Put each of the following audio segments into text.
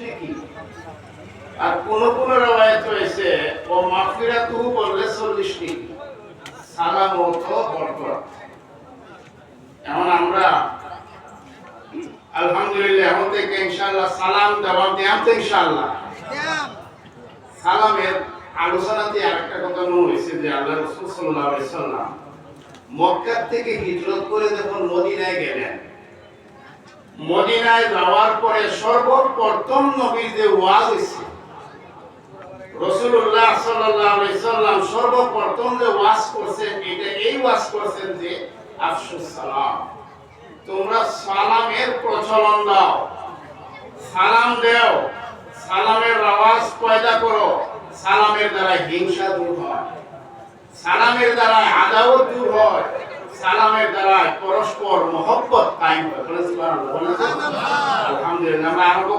নাকি আর কোন কোন রাওয়ায়াত রয়েছে ও মাফিরাতু বললে চল্লিশ নাকি সালাম ও তো বরকত। এখন আমরা আলহামদুলিল্লাহ এখন থেকে ইনশাআল্লাহ সালাম জবাব দিয়াম তো ইনশাআল্লাহ সালামের আলোচনাতে আরেকটা কথা মনে হয়েছে যে আল্লাহ রসুল সাল্লাহ সাল্লাম মক্কা থেকে হিজরত করে যখন মদিনায় গেলেন মদিনায় যাওয়ার পরে সর্বপ্রথম নবীর যে ওয়াজ হয়েছে। রসুল্লাহ সাল্লাম সর্বপ্রথম যে ওয়াজ করছেন, এটা এই ওয়াজ করছেন যে সালাম। তোমরা সালামের প্রচলন দাও, সালাম দেও, সালামের আওয়াজ পয়দা করো, সালামের দ্বারা হিংসা দূর হয়, সালামের দ্বারা আদাওয়াত দূর হয়। সালামের দ্বারা পরস্পর মহব্বত কায়েম তো? আলহামদুলিল্লাহ, আমরা আরম্ভ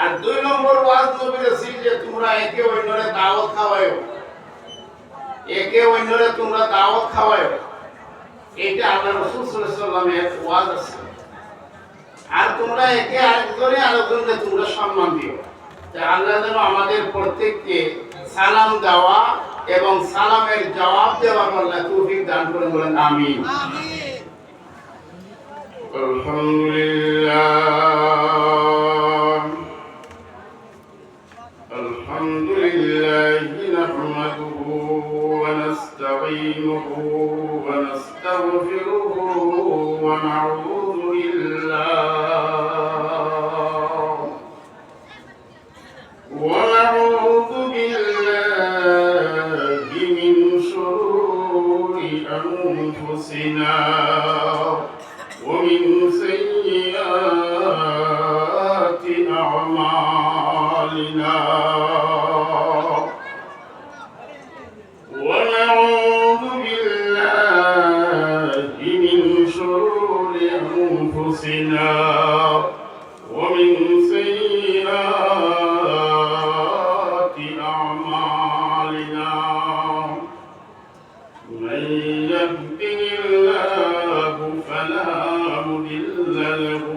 আর দুই নম্বর ওয়াজ নবীর ছিল যে তোমরা একে অন্যরে দাওয়াত খাওয়ায়ো। একে অন্যরে তোমরা দাওয়াত এটা আল্লাহ ওয়াজ আছে। আর তোমরা একে আরেকজনে আরেকজনকে তোমরা সম্মান দিও। আল্লাহ যেন আমাদের প্রত্যেককে সালাম দেওয়া এবং সালামের জবাব দেওয়ার আল্লাহ তৌফিক দান করে বলেন আমিন। আলহামদুলিল্লাহ। Hello.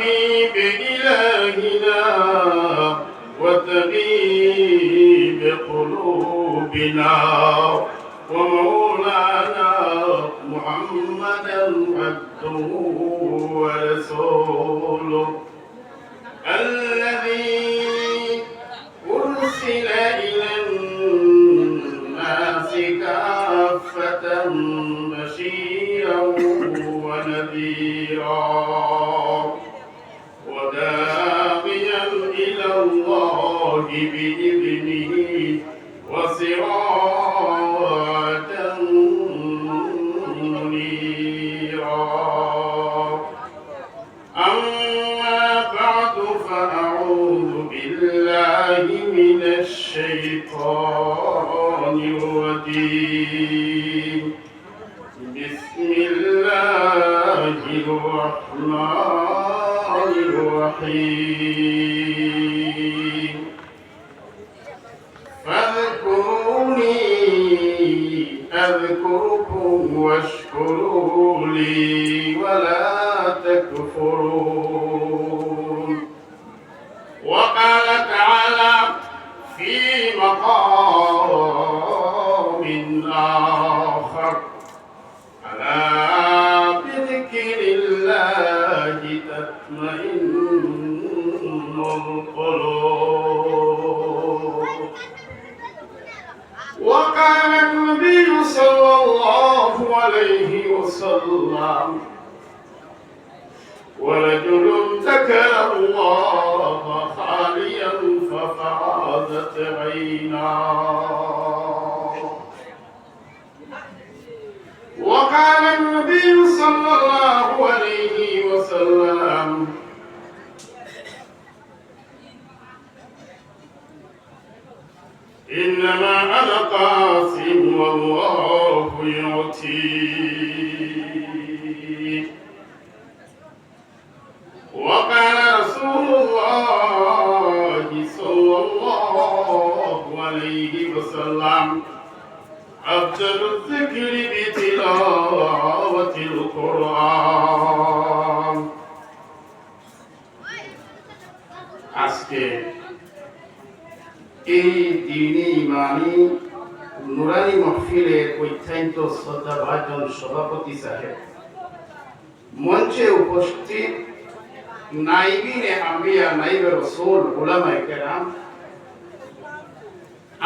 وحبيب إلهنا وطبيب قلوبنا. ومولانا محمدا عبده ورسوله. عليه وسلم. ورجل ذكر الله خاليا ففعادت عيناه وقال النبي صلى الله عليه وسلم إنما أنا قاسم والله يعطي وقال رسول الله صلى الله عليه وسلم أفضل الذكر بتلاوة القرآن আজকে এই দিনী মানি নুরানি মহফিলের অত্যন্ত শ্রদ্ধাভাজন সভাপতি সাহেব। মঞ্চে উপস্থিত নাইবিনে আম্বিয়া, নাইবে রসুল, উলামায়ে কেরাম।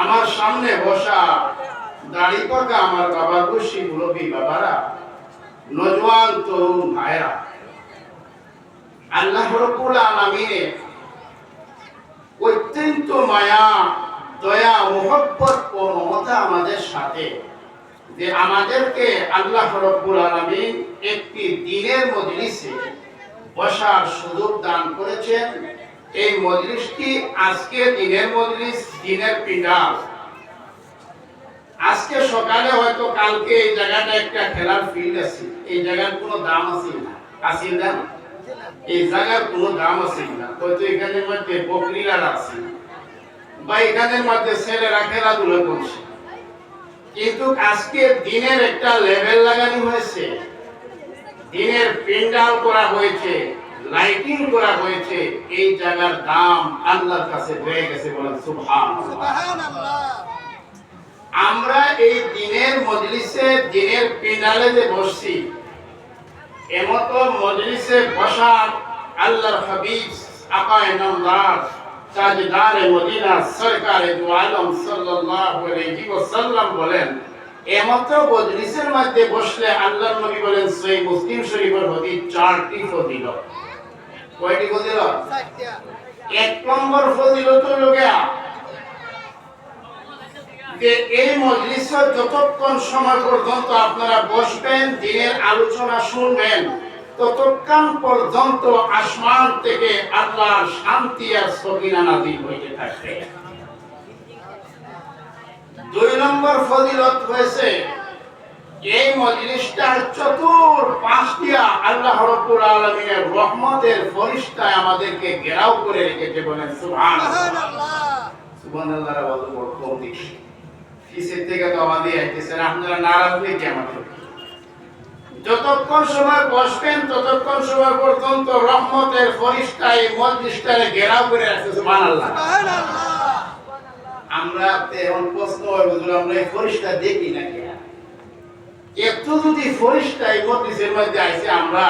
আমার সামনে বসা দাড়ি পাকা আমার বাবা গুশি মুরব্বী বাবারা, নজওয়ান তরুণ ভাইরা আল্লাহ রব্বুল আলামিনের অত্যন্ত মায়া, দয়া, মোহব্বত মমতা আমাদের সাথে যে আমাদেরকে আল্লাহ রব্বুল আলামিন একটি দিনের মজলিসে বসার সুযোগ দান করেছেন। এই মজলিসটি আজকে দিনের মজলিস, দিনের পিণ্ডাল আজকে সকালে হয়তো কালকে এই জায়গাটা একটা খেলার ফিল্ড আছে। এই জায়গার কোনো দাম আছে না। আসিল না? এই জায়গার কোনো দাম আছে না। হয়তো এখানের মধ্যে বকরিরা আছে। বা এখানের মধ্যে ছেলেরা খেলাধুলা করছে। কিন্তু আজকে দিনের একটা লেভেল লাগানো হয়েছে। দিনের প্যান্ডাল করা হয়েছে লাইটিং করা হয়েছে এই জায়গার দাম আল্লাহর কাছে হয়ে গেছে বলেন সুবহান আমরা এই দিনের মজলিসে দিনের প্যান্ডালে যে বসছি এমতো মজলিসে বসার আল্লাহর হাবিব আকায়ে নামদার মদিনা সরকারে দু আলম সাল্লাল্লাহু আলাইহি ওয়াসাল্লাম বলেন, এমতো মধ্যে বসলে আল্লাহর নবী বলেন সহিহ মুসলিম শরীফের চারটি কয়টি এক নম্বর যে এই মজলিসে যতক্ষণ সময় পর্যন্ত আপনারা বসবেন, দিনের আলোচনা শুনবেন ততক্ষণ পর্যন্ত আসমান থেকে আল্লাহর শান্তি আর সকিনা নাজিল হইতে থাকবে। দুই নম্বর ফজিলত হয়েছে এই মজলিসটার চতুর পাঁচ দিয়া আল্লাহ রব্বুল আলামিনের রহমতের ফরিস্তায় আমাদেরকে ঘেরাও করে রেখেছে বলেন সুবহানাল্লাহ। সুবহানাল্লাহর আওয়াজ বড় দেখি কিসের থেকে তো আমাদের আপনারা নারাজ হয়ে কি আমাদের যতক্ষণ সময় বসবেন ততক্ষণ সময় পর্যন্ত রহমতের ফরিস্তায় মজলিসটারে ঘেরাও করে রাখছে সুবহানাল্লাহ। আমরা এখন প্রশ্ন হয় হুজুর আমরা এই ফরিস্তা দেখি নাকি? একটু যদি ফরিস্তা এই মজলিসের মধ্যে আইছে আমরা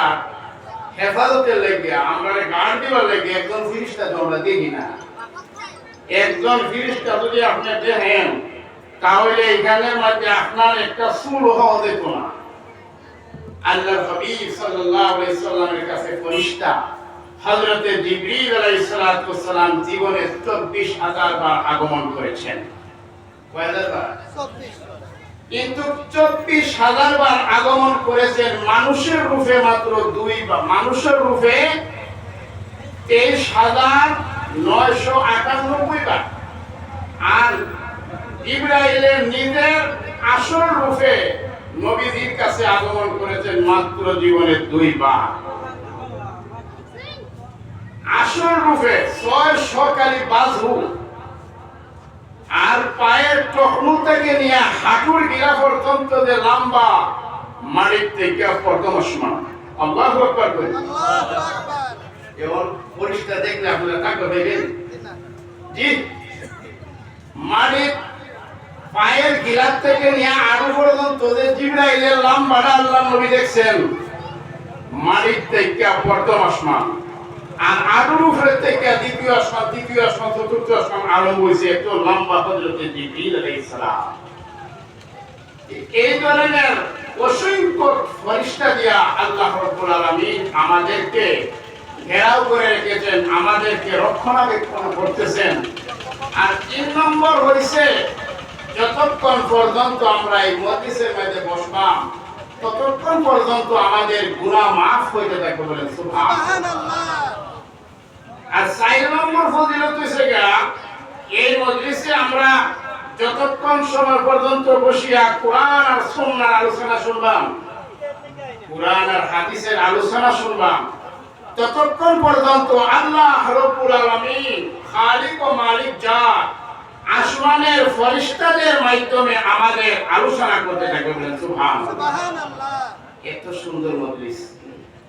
হেফাজতের লেগে আমরা গার্ড দেওয়ার লেগে একজন ফিরিস্তা তো আমরা দেখি না। একজন ফিরিস্তা যদি আপনি দেখেন তাহলে এখানের মধ্যে আপনার একটা সুর হওয়া যেত না। আল্লাহ হাবিব সাল্লাল্লাহু আলাইহি সাল্লামের কাছে ফরিস্তা। হযরতে জিবরিল আলাইহিস সালাতু সালাম জীবনে 24000 বার আগমন করেছেন। কয়বার কিন্তু 24000 বার আগমন করেছেন মানুষের রূপে মাত্র দুই বার মানুষের রূপে 23998 বার। আর ইব্রাহিমের নিজের আসল রূপে নবীজির কাছে আগমন করেছেন মাত্র জীবনে দুইবার। আসল রূপে ছয় আর পায়ের টকনু থেকে নিয়ে হাঁটুর গিরা পর্যন্ত যে লম্বা মাটির থেকে প্রথম আসমান আল্লাহ করে। এবং পরিষ্কার দেখলে আপনারা ভাইবেন জি। মাটির পায়ের গিলার থেকে নিয়ে আরও পর্যন্ত যে জিব্রাইলের লম্বাটা আল্লাহ নবী দেখছেন মাটির থেকে প্রথম আসমান। আর আরুর উপরে থেকে দ্বিতীয় আসমান আসমান, চতুর্থ আসমান হয়েছে একটু লম্বা এই ধরনের অসংখ্য ফরিস্তা দিয়া আল্লাহ রব্বুল আমাদেরকে ঘেরাও করে রেখেছেন, আমাদেরকে রক্ষণাবেক্ষণ করতেছেন। আর তিন নম্বর হয়েছে যতক্ষণ পর্যন্ত আমরা এই মজলিসের মধ্যে বসবাম ততক্ষণ পর্যন্ত আমাদের গুনাহ মাফ হইতে থাকবে বলেন আর চার নম্বর ফজিলত হইছে এই মজলিসে আমরা যতক্ষণ সময় পর্যন্ত বসিয়া কোরআন আর সুন্নাহর আলোচনা শুনবাম কোরআন আর হাদিসের আলোচনা শুনবাম ততক্ষণ পর্যন্ত আল্লাহ রব্বুল আলামিন খালিক ও মালিক যা আসমানের ফরিস্তাদের মাধ্যমে আমাদের আলোচনা করতে থাকে বলেন সুবহানাল্লাহ। এত সুন্দর মজলিস।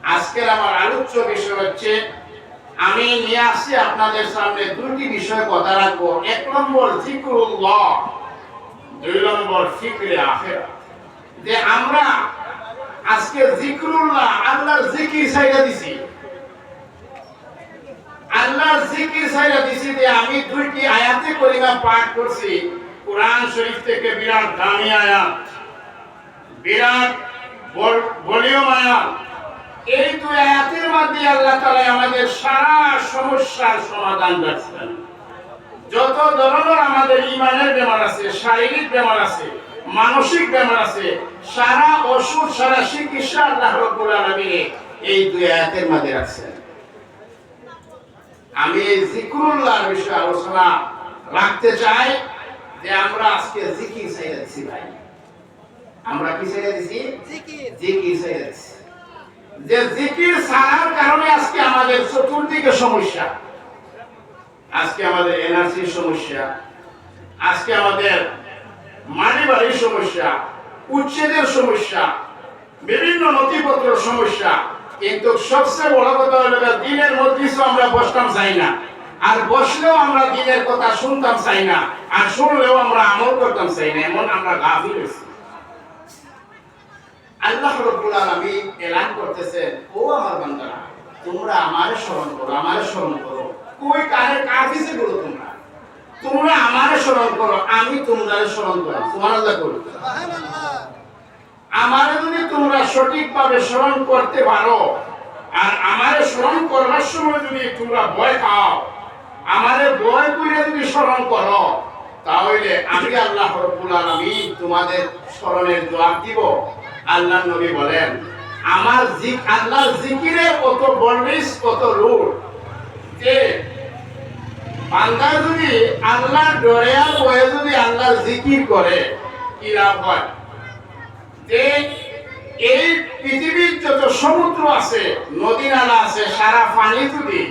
আজকের আমার আলোচ্য বিষয় হচ্ছে আমি নিয়ে আসছি আপনাদের সামনে দুটি বিষয় কথা রাখব। এক নম্বর জিক্রুল্লাহ দুই নম্বর ফিকরে আখেরা। যে আমরা আজকে জিক্রুল্লাহ আল্লাহর জিকির সাইডা দিছি। আল্লাহর জিকির সাইডা দিছি যে আমি দুইটি আয়াতে করিমা পাঠ করছি। কোরআন শরীফ থেকে বিরাট দামি আয়াত, বিরাট ভলিউম আয়াত। এই দুই আয়াতের মধ্যে আল্লাহ তাআলা আমাদের সারা সমস্যার সমাধান রাখছেন যত ধরনের আমাদের ইমানের বেমার আছে, শারীরিক বেমার আছে, মানসিক বেমার আছে, সারা ওষুধ সারা চিকিৎসা আল্লাহ রব্বুল আলামিন এই দুই আয়াতের মধ্যে রাখছেন। আমি এই জিক্রুল্লাহর বিষয়ে আলোচনা রাখতে চাই যে আমরা আজকে জিকির চাইতে দিছি ভাই। আমরা কি জিকির। দিছি। যে জিকির ছাড়ার কারণে আজকে আমাদের চতুর্দিকে সমস্যা। আজকে আমাদের এনআরসির সমস্যা। আজকে আমাদের মানিবাড়ির সমস্যা উচ্ছেদের সমস্যা বিভিন্ন নথিপত্র সমস্যা কিন্তু সবচেয়ে বড় কথা হলো দিনের মধ্যে আমরা বসতাম চাই না। আর বসলেও আমরা দিনের কথা শুনতাম চাই না, আর শুনলেও আমরা আমল করতাম চাই না, এমন আমরা গাফিল হয়েছি। আল্লাহ রব্বুল আলামিন এলান করতেছেন, ও আমার বান্দারা, তোমরা আমারে স্মরণ করো, আমারে স্মরণ করো। কই, কারে কাফিসে করো তোমরা? তোমরা আমারে স্মরণ করো, আমি তোমরা স্মরণ করো। সুবহানাল্লাহ করো আমারে যদি তোমরা সঠিকভাবে স্মরণ করতে পারো, আর আমারে স্মরণ করবার সময় যদি তোমরা ভয় খাও, আমারে ভয় করে যদি স্মরণ করো, তাহলে আমি আল্লাহ রব্বুল আলামিন তোমাদের স্মরণের জবাব দিব। আল্লাহ নবী বলেন, আমার জিক, আল্লাহর জিকিরের কত বর্ণিস, কত রূপ। যে বান্দা যদি আল্লাহ ডরে আর ভয়ে যদি আল্লাহর জিকির করে, কি লাভ হয়? যে এই পৃথিবীর যত সমুদ্র আছে নদী নালা আছে, সারা পানি যদি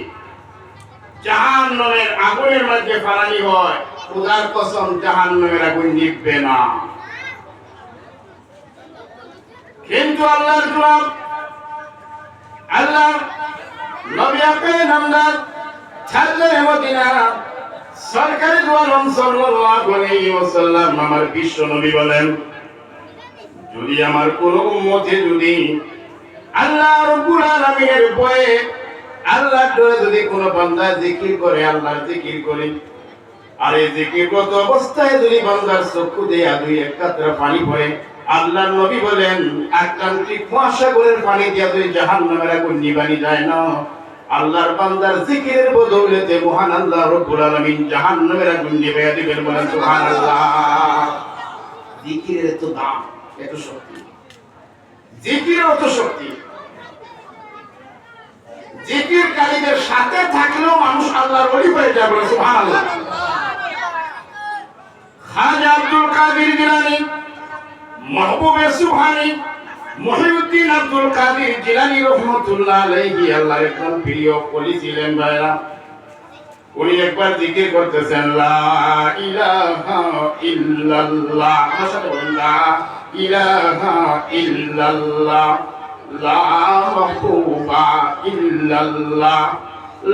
জাহান নামের আগুনের মধ্যে ফালানি হয় কসম জাহান নামের আগুন না। কিন্তু আল্লাহর আল্লাহ নবী নামদার ছাড়লেন মদিনা, সরকারি আমার বিশ্ব নবী বলেন যদি আমার কোন উম্মতে যদি আল্লাহ রব্বুল আলামিনের ভয়ে আল্লাহর ডরে যদি কোন বান্দা জিকির করে, আল্লাহর জিকির করে, আর এই জিকিরগত অবস্থায় যদি বান্দার চক্ষু দিয়ে দুই এক কাতরা পানি পড়ে, আল্লাহর নবী বলেন, আটলান্টিক মহাসাগরের পানি দিয়া যদি জাহান্নামের আগুন নিবানি যায় না, আল্লাহর বান্দার জিকিরের বদৌলতে মহান আল্লাহ রব্বুল আলামিন জাহান্নামের আগুন নিভাইয়া দিবেন বলেন সুবহানাল্লাহ। জিকিরের তো দাম। এত শক্তি। জিকির অত শক্তি। জিকির কারীদের সাথে থাকলেও মানুষ আল্লাহর ওলি হয়ে যায় বলে, সুবহানাল্লাহ। খাজা আব্দুল কাদের জিলানী মাহবুবে সুবহানী, মহিউদ্দিন আব্দুল কাদের জিলানী রহমতুল্লাহ আলাইহি আল্লাহর একদম প্রিয় কলি ছিলেন ভাইরা। উনি একবার জিকির করতেছেন, লা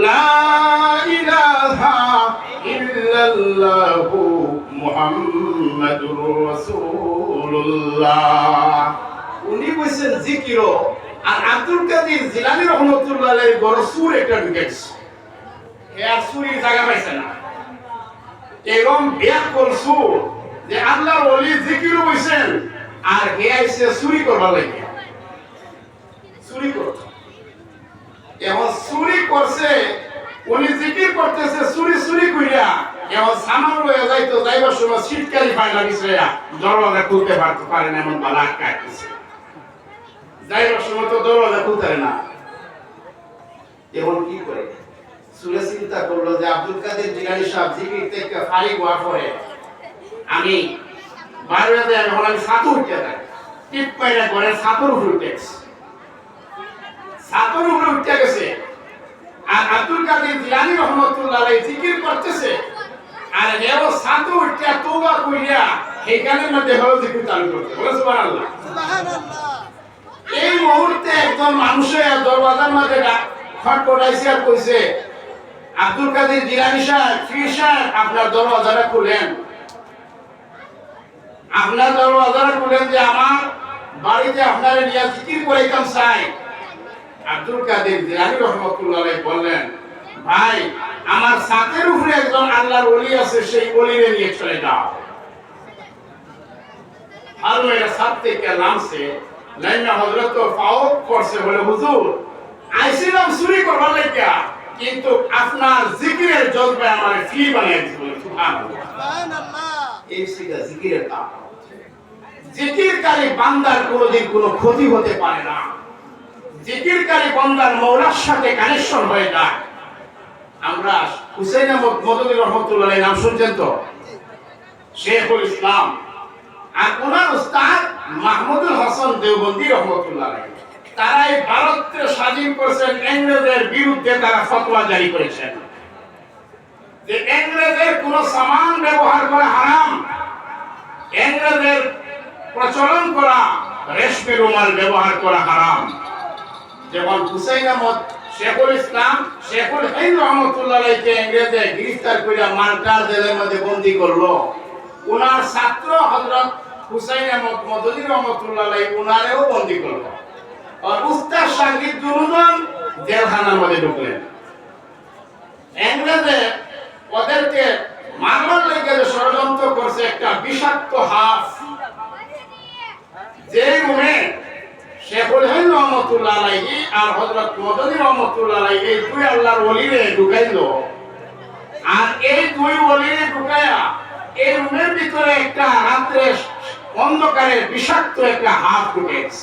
লা লা উনি বলছেন, জিকিরও। আর আব্দুল কাদের জিলানী রহমতুল্লাহ আলাইহি বড় সুর একটা ঢুকেছে। আর আইছে চুরি করবার লাগে। চুরি করতে এখন চুরি করছে চুরি চুরি সময় শীতকালি ফাইল লাগিছে দরওয়াজা খুলতে পারতে পারে না, এমন বালা আটকাইতেছে যাইবার সময় তো দরওয়াজা খুলতে না। এখন কি করে? সুরে চিন্তা করল যে আব্দুল কাদের জিলানি সাহেব জিকির থেকে ফারিক হওয়ার পরে আমি এখন আমি সাতু উঠতে যাই টিপ পাইরা করে সাতুর উপরে উঠে সাতুর উপরে উঠতে গেছে। আর আব্দুল কাদের জিলানি রহমতুল্লাহ জিকির করতেছে। আর হেও সাতু উঠতে তোবা কইরা এইখানের মধ্যে হলো জিকির চালু করতে বলে সুবহানাল্লাহ। এই মুহূর্তে একজন মানুষের দরওয়াজার মধ্যে খটখটাইছে আর কইছে আব্দুল কাদের জিলানি সাহেব, ফির সাহেব, আপনার দরওয়াজাটা খুলেন। আপনার দরওয়াজাটা খুলেন যে আমার বাড়িতে আপনারা নিয়ে জিকির করাইতাম চাই আব্দুল কাদের জিলানি রহমতুল্লাহ বললেন, ভাই, আমার সাথের উপরে একজন আল্লাহর ওলি আছে, সেই ওলিরে নিয়ে চলে যাও। আর মেরা সাথ থেকে নামছে, লাইনা হযরত ফাউক করছে বলে, হুজুর, আইছিলাম চুরি করবার লাগিয়া কিন্তু আপনার জিকিরের জজবে আমার ফি বানিয়ে দিছে বলে সুবহানাল্লাহ। এই জিকিরের দাম জিকিরকারী বান্দার কোনোদিন কোনো ক্ষতি হতে পারে না। জিকিরকারী বান্দার মৌলার সাথে কানেকশন হয়ে যায়। আমরা হুসেন আহমদ মদনী রহমতুল্লাহ নাম শুনছেন তো? শেখুল ইসলাম। আর ওনার উস্তাদ মাহমুদুল হাসান দেওবন্দি রহমতুল্লাহ আলাইহি। তারা ভারতকে স্বাধীন করেছেন ইংরেজের বিরুদ্ধে তারা ফতোয়া জারি করেছেন। যে ইংরেজের কোন সামান ব্যবহার করা হারাম ইংরেজের প্রচলন করা রেশমি রুমাল ব্যবহার করা হারাম। যেমন হুসাইন আহমদ, শেখুল ইসলাম, শেখুল হিন্দ রহমতুল্লাহ আলাইকে ইংরেজে গ্রেফতার করে মার্কার জেলের মধ্যে বন্দী করল। উনার ছাত্র হযরত হুসাইন আহমদ মদনী রহমতুল্লাহ উনারেও বন্দী করল। আর উস্তাদ দুজন জেলখানার মধ্যে ঢুকলেন। ইংরেজে ওদেরকে মারবার লেগে ষড়যন্ত্র করছে একটা বিষাক্ত হাফ। যে রুমে শেখুল হিন্দ রহমতুল্লাহ আলাইহি আর হযরত মদনী রহমতুল্লাহ আলাইহি, এই দুই আল্লাহর ওলিরে ঢুকাইলো। আর এই দুই ওলিরে ঢুকায়া এই রুমের ভিতরে একটা রাত্রে অন্ধকারে বিষাক্ত একটা হাফ ঢুকেছে।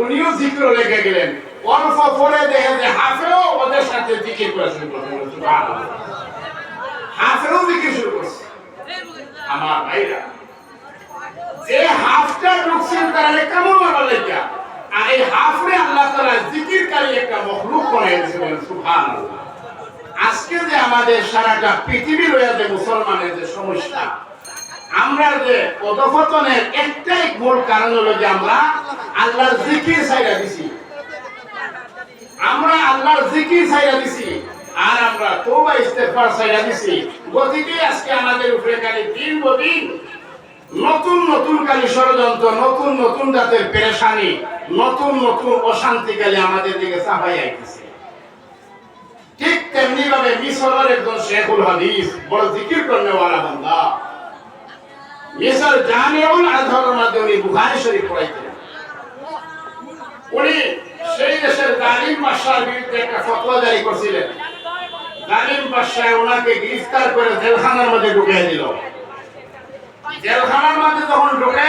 উনিও জিকির লেগে গেলেন। অল্প পরে দেখে যে হাফেও ওদের সাথে জিকির করে শুরু করতে হাফেও জিকির শুরু করছে। আমার ভাইরা, যে হাফটা ঢুকছেন তারা কেমন মারা লেগা আর এই হাফরে আল্লাহ তাআলা জিকিরকারী একটা মখলুক বলেন সুবহানাল্লাহ। আজকে যে আমাদের সারাটা পৃথিবী রয়ে যে মুসলমানের যে সমস্যা, আমরা যে পদপতনের একটাই মূল কারণ হলো যে আমরা আল্লাহর জিকির ছাইরা দিছি। আমরা আল্লাহর জিকির ছাইরা দিছি আর আমরা তওবা, ইস্তেগফার ছাইরা দিছি। গতিকে আজকে আমাদের উপরে খালি দিন দিন নতুন নতুন কালি ষড়যন্ত্র, নতুন নতুন জাতের পেরেশানি, নতুন নতুন অশান্তি কালি আমাদের দিকে চাপাই আইতেছে। ঠিক তেমনি ভাবে মিশরের একজন শেখুল হাদিস, বড় জিকির করনে ওয়ালা বান্দা। মিশর জামিউল আজহারের মধ্যে উনি বুখারী শরীফ পড়াইতেন। উনি সেই দেশের দালিম বাদশার বিরুদ্ধে একটা ফতোয়া জারি করছিলেন। দালিম বাদশায় ওনাকে গ্রেফতার করে জেলখানার মধ্যে ঢুকিয়ে দিল। জেলখানার মধ্যে যখন ঢুকে